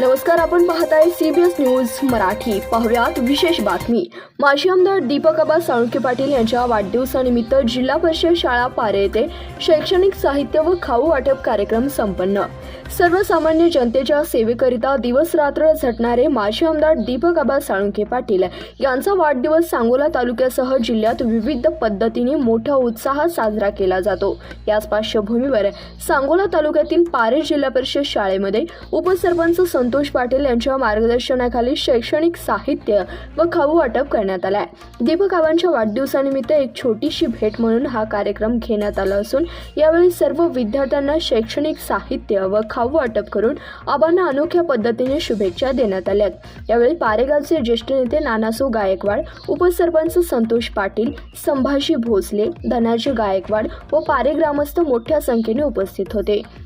नमस्कार आपण पाहताय सीबीएस न्यूज मराठी. पाहुयात विशेष बातमी. माजी आमदार दीपक आबा साळुंके पाटील यांच्या वाढदिवसानिमित्त जिल्हा परिषद शाळा पारे येथे शैक्षणिक साहित्य व खाऊ वाटप कार्यक्रम संपन्न. सर्वसामान्य जनतेच्या सेवेकरिता दिवस रात्र झटणारे माजी आमदार दीपक आबा साळुंके पाटील यांचा वाढदिवस सांगोला तालुक्यासह जिल्ह्यात विविध पद्धतीने मोठ्या उत्साहात साजरा केला जातो. याच पार्श्वभूमीवर सांगोला तालुक्यातील पारे जिल्हा परिषद शाळेमध्ये उपसरपंच संतोष पाटील यांच्या मार्गदर्शनाखाली शैक्षणिक साहित्य व खाऊ वाटप करण्यात आलाय. दीपक आबांच्या वाढदिवसानिमित्त एक छोटीशी भेट म्हणून हा कार्यक्रम घेण्यात आला असून यावेळी सर्व विद्यार्थ्यांना शैक्षणिक साहित्य व खाऊ वाटप करून आबांना अनोख्या पद्धतीने शुभेच्छा देण्यात आल्यात यावेळी पारेगावचे ज्येष्ठ नेते नानासो गायकवाड उपसरपंच संतोष पाटील संभाजी भोसले धनाजी गायकवाड व पारे ग्रामस्थ मोठ्या संख्येने उपस्थित होते.